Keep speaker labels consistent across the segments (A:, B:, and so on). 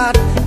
A: not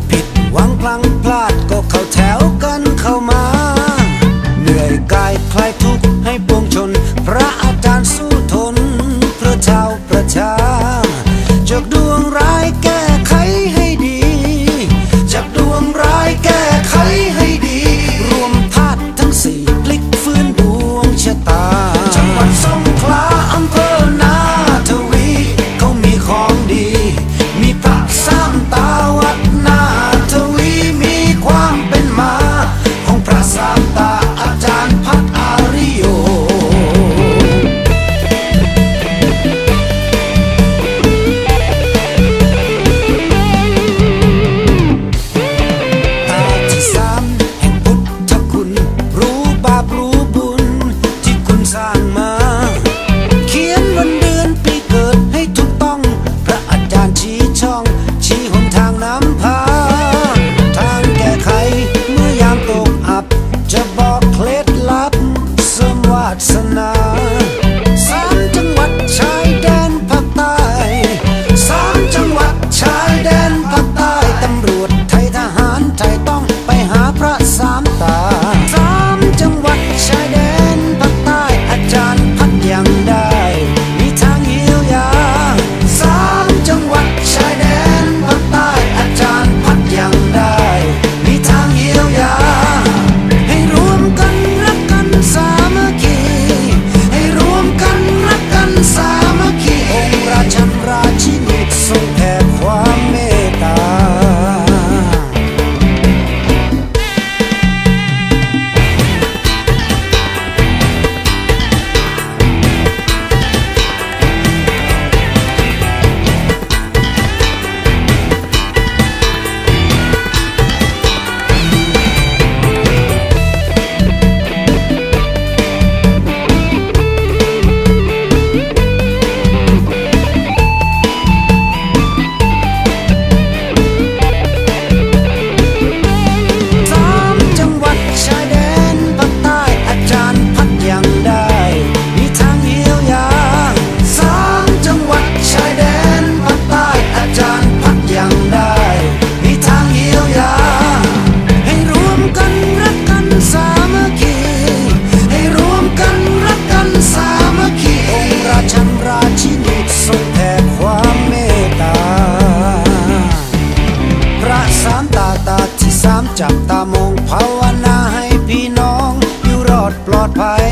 A: จับตามองภาวนาให้พี่น้อง อยู่รอดปลอดภัย